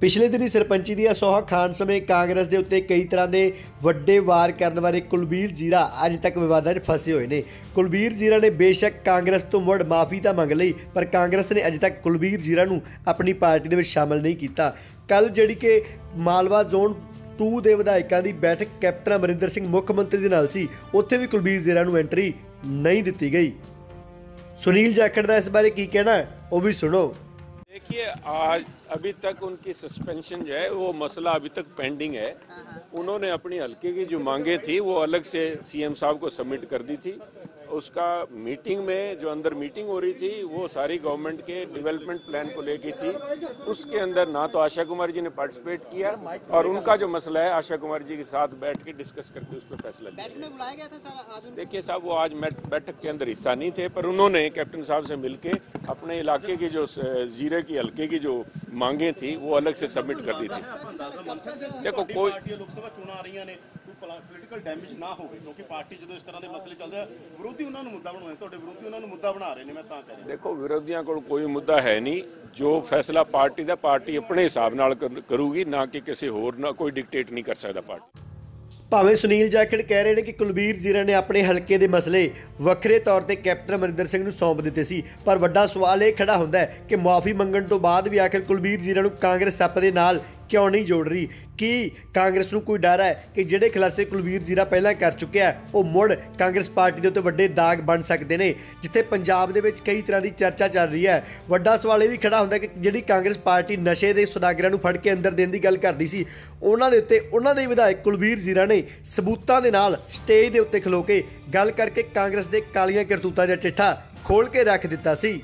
ਪਿਛਲੇ ਦਿਨੀ ਸਰਪੰਚੀ ਦੀਆਂ ਸੋਹਾ ਖਾਨ ਸਮੇਂ ਕਾਂਗਰਸ ਦੇ ਉੱਤੇ ਕਈ ਤਰ੍ਹਾਂ ਦੇ ਵੱਡੇ ਵਾਰ ਕਰਨ ਵਾਲੇ ਕੁਲਬੀਰ ਜੀਰਾ ਅੱਜ ਤੱਕ ਵਿਵਾਦਾਂ 'ਚ ਫਸੇ ਹੋਏ ਨੇ। ਕੁਲਬੀਰ ਜੀਰਾ ਨੇ ਬੇਸ਼ੱਕ ਕਾਂਗਰਸ ਤੋਂ ਮੁੜ ਮਾਫੀ ਤਾਂ ਮੰਗ ਲਈ, ਪਰ ਕਾਂਗਰਸ ਨੇ ਅਜੇ ਤੱਕ ਕੁਲਬੀਰ ਜੀਰਾ ਨੂੰ ਆਪਣੀ ਪਾਰਟੀ ਦੇ ਵਿੱਚ ਸ਼ਾਮਲ ਨਹੀਂ ਕੀਤਾ। ਕੱਲ ਜਿਹੜੀ ਕਿ ਮਾਲਵਾ ਜ਼ੋਨ 2 ਦੇ ਵਿਧਾਇਕਾਂ ਦੀ ਬੈਠਕ ਕੈਪਟਨ ਅਮਰਿੰਦਰ ਸਿੰਘ ਮੁੱਖ ਮੰਤਰੀ ਦੇ ਨਾਲ ਸੀ, ਉੱਥੇ ਵੀ ਕੁਲਬੀਰ ਜੀਰਾ ਨੂੰ ਐਂਟਰੀ ਨਹੀਂ ਦਿੱਤੀ ਗਈ। ਸੁਨੀਲ ਜਾਖੜ ਦਾ ਇਸ ਬਾਰੇ ਕੀ ਕਹਿਣਾ ਉਹ ਵੀ ਸੁਣੋ। देखिए आज अभी तक उनकी सस्पेंशन जो है वो मसला अभी तक पेंडिंग है उन्होंने अपनी हल्के की जो मांगे थी वो अलग से सीएम साहब को सबमिट कर दी थी उसका मीटिंग में जो अंदर मीटिंग हो रही थी वो सारी गवर्नमेंट के डेवलपमेंट प्लान को लेके थी। उसके अंदर ना तो आशा कुमार जी ने पार्टिसिपेट किया और उनका जो मसला है आशा कुमार जी के साथ बैठ के डिस्कस करके उस पर फैसला लिया। बैठक में बुलाया गया था सर आज उनको? देखिए साहब वो आज बैठक के अंदर हिस्सा नहीं थे पर उन्होंने कैप्टन साहब से मिलके अपने इलाके की जो जीरे की हल्के की जो मांगे थी वो अलग से सबमिट कर दी थी। देखो कोई ਪੋਲੀਟੀਕਲ ਡੈਮੇਜ ਨਾ ਹੋਵੇ ਕਿਉਂਕਿ ਪਾਰਟੀ ਜਦੋਂ ਇਸ ਤਰ੍ਹਾਂ ਦੇ ਮਸਲੇ ਚੱਲਦੇ ਆ ਵਿਰੋਧੀ ਉਹਨਾਂ ਨੂੰ ਮੁੱਦਾ ਬਣਾਉਂਦੇ ਤੁਹਾਡੇ ਵਿਰੋਧੀ ਉਹਨਾਂ ਨੂੰ ਮੁੱਦਾ ਬਣਾ ਰਹੇ ਨੇ ਮੈਂ ਤਾਂ ਕਹਿ ਰਿਹਾ। ਦੇਖੋ ਵਿਰੋਧੀਆਂ ਕੋਲ ਕੋਈ ਮੁੱਦਾ ਹੈ ਨਹੀਂ। ਜੋ ਫੈਸਲਾ ਪਾਰਟੀ ਦਾ ਪਾਰਟੀ ਆਪਣੇ ਹਿਸਾਬ ਨਾਲ ਕਰ- ਕਰੂਗੀ ਨਾ ਕਿ ਕਿਸੇ ਹੋਰ ਨਾਲ ਕੋਈ ਡਿਕਟੇਟ ਨਹੀਂ ਕਰ ਸਕਦਾ ਪਾਰਟੀ। ਭਾਵੇਂ ਸੁਨੀਲ ਜਾਖੜ ਕਹਿ ਰਹੇ ਨੇ ਕਿ ਕੁਲਬੀਰ ਜ਼ੀਰਾ ਨੇ ਆਪਣੇ ਹਲਕੇ ਦੇ ਮਸਲੇ ਵੱਖਰੇ ਤੌਰ ਤੇ ਕੈਪਟਨ ਅਮਰਿੰਦਰ ਸਿੰਘ ਨੂੰ ਸੌਂਪ ਦਿੱਤੇ ਸੀ। ਪਰ ਵੱਡਾ ਸਵਾਲ ਇਹ ਖੜਾ ਹੁੰਦਾ ਹੈ ਕਿ ਮੁਆਫੀ ਮੰਗਣ ਤੋਂ ਬਾਅਦ ਵੀ ਆਖਿਰ ਕੁਲਬੀਰ ਜ਼ੀਰਾ ਨੂੰ ਕਾਂਗਰਸ ਸੱਪ ਦੇ ਨਾਲ ਕਿਉਂ ਨਹੀਂ ਜੋੜ ਰਹੀ? ਕੀ ਕਾਂਗਰਸ ਨੂੰ ਕੋਈ ਡਰ ਹੈ ਕਿ ਜਿਹੜੇ ਖਲਾਸੇ ਕੁਲਵੀਰ ਜ਼ੀਰਾ ਪਹਿਲਾਂ ਕਰ ਚੁੱਕਿਆ ਉਹ ਮੁੜ ਕਾਂਗਰਸ ਪਾਰਟੀ ਦੇ ਉੱਤੇ ਵੱਡੇ ਦਾਗ ਬਣ ਸਕਦੇ ਨੇ, ਜਿੱਥੇ ਪੰਜਾਬ ਦੇ ਵਿੱਚ ਕਈ ਤਰ੍ਹਾਂ ਦੀ ਚਰਚਾ ਚੱਲ ਰਹੀ ਹੈ? ਵੱਡਾ ਸਵਾਲ ਇਹ ਵੀ ਖੜਾ ਹੁੰਦਾ ਕਿ ਜਿਹੜੀ ਕਾਂਗਰਸ ਪਾਰਟੀ ਨਸ਼ੇ ਦੇ ਸੁਦਾਗਰਾਂ ਨੂੰ ਫੜ ਕੇ ਅੰਦਰ ਦੇਣ ਦੀ ਗੱਲ ਕਰਦੀ ਸੀ, ਉਹਨਾਂ ਦੇ ਉੱਤੇ ਉਹਨਾਂ ਦੇ ਵਿਧਾਇਕ ਕੁਲਬੀਰ ਜ਼ੀਰਾ ਨੇ ਸਬੂਤਾਂ ਦੇ ਨਾਲ ਸਟੇਜ ਦੇ ਉੱਤੇ ਖਲੋ ਕੇ ਗੱਲ ਕਰਕੇ ਕਾਂਗਰਸ ਦੇ ਕਾਲੀਆਂ ਕਰਤੂਤਾਂ ਦਾ ਟਿੱਠਾ ਖੋਲ ਕੇ ਰੱਖ ਦਿੱਤਾ ਸੀ।